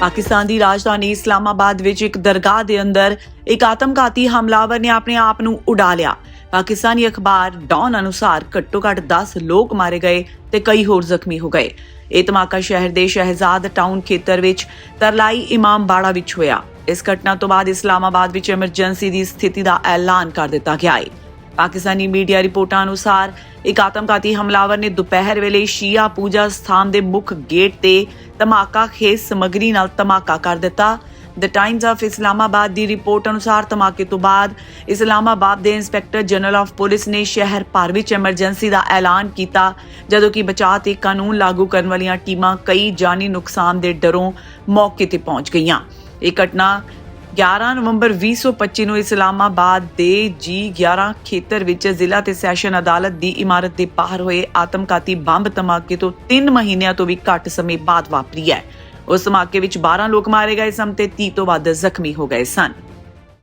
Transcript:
ਪਾਕਿਸਤਾਨ ਦੀ ਰਾਜਧਾਨੀ ਇਸਲਾਮਾਬਾਦ ਵਿੱਚ ਇੱਕ ਦਰਗਾਹ ਦੇ ਅੰਦਰ ਇੱਕ ਆਤਮਘਾਤੀ ਹਮਲਾਵਰ ਨੇ ਆਪਣੇ ਆਪ ਨੂੰ ਉਡਾ ਲਿਆ। ਪਾਕਿਸਤਾਨੀ ਅਖਬਾਰ ਡੌਨ ਅਨੁਸਾਰ ਘੱਟੋ-ਘੱਟ 10 ਲੋਕ ਮਾਰੇ ਗਏ ਤੇ ਕਈ ਹੋਰ ਜ਼ਖਮੀ ਹੋ ਗਏ। ਇਹ ਧਮਾਕਾ ਸ਼ਹਿਰ ਦੇ ਸ਼ਹਿਜ਼ਾਦ ਟਾਊਨ ਖੇਤਰ ਵਿੱਚ ਤਰਲਾਈ ਇਮਾਮ ਬਾੜਾ ਵਿੱਚ ਹੋਇਆ। ਇਸ ਘਟਨਾ ਤੋਂ ਬਾਅਦ ਇਸਲਾਮਾਬਾਦ ਵਿੱਚ ਐਮਰਜੈਂਸੀ ਦੀ ਸਥਿਤੀ ਦਾ ਐਲਾਨ ਕਰ ਦਿੱਤਾ ਗਿਆ ਹੈ। ਪਾਕਿਸਤਾਨੀ ਮੀਡੀਆ ਰਿਪੋਰਟਾਂ ਅਨੁਸਾਰ, ਇੱਕ ਆਤਮਘਾਤੀ ਹਮਲਾਵਰ ਨੇ ਦੁਪਹਿਰ ਵੇਲੇ ਸ਼ੀਆ ਪੂਜਾ ਸਥਾਨ ਦੇ ਮੁੱਖ ਗੇਟ ਤੇ ਧਮਾਕਾ ਖੇਸ ਸਮੱਗਰੀ ਨਾਲ ਧਮਾਕਾ ਕਰ ਦਿੱਤਾ। ਦ ਟਾਈਮਜ਼ ਆਫ ਇਸਲਾਮਾਬਾਦ ਦੀ ਰਿਪੋਰਟ ਅਨੁਸਾਰ, ਧਮਾਕੇ ਤੋਂ ਬਾਅਦ ਇਸਲਾਮਾਬਾਦ ਦੇ ਇੰਸਪੈਕਟਰ ਜਨਰਲ ਆਫ ਪੁਲਿਸ ਨੇ ਸ਼ਹਿਰ ਭਰ ਵਿੱਚ ਐਮਰਜੈਂਸੀ ਦਾ ਐਲਾਨ ਕੀਤਾ, ਜਦੋਂ ਕਿ ਬਚਾਅ ਤੇ ਕਾਨੂੰਨ ਲਾਗੂ ਕਰਨ ਵਾਲੀਆਂ ਟੀਮਾਂ ਕਈ ਜਾਨੀ ਨੁਕਸਾਨ ਦੇ ਡਰੋਂ ਮੌਕੇ ਤੇ ਪਹੁੰਚ ਗਈਆਂ। ਇਹ ਘਟਨਾ 11 ਨਵੰਬਰ 2025 ਨੂੰ ਇਸਲਾਮਾਬਾਦ ਦੇ ਜੀ11 ਖੇਤਰ ਵਿੱਚ ਜ਼ਿਲ੍ਹਾ ਤੇ ਸੈਸ਼ਨ ਅਦਾਲਤ ਦੀ ਇਮਾਰਤ ਦੇ ਬਾਹਰ ਹੋਏ ਆਤਮਘਾਤੀ ਬੰਬ ਧਮਾਕੇ ਤੋਂ 3 ਮਹੀਨਿਆਂ ਤੋਂ ਵੀ ਘੱਟ ਸਮੇਂ ਬਾਅਦ ਵਾਪਰੀ ਹੈ। ਉਸ ਧਮਾਕੇ ਵਿੱਚ 12 ਲੋਕ ਮਾਰੇ ਗਏ ਸਨ ਤੇ 30 ਤੋਂ ਵੱਧ ਜ਼ਖਮੀ ਹੋ ਗਏ ਸਨ।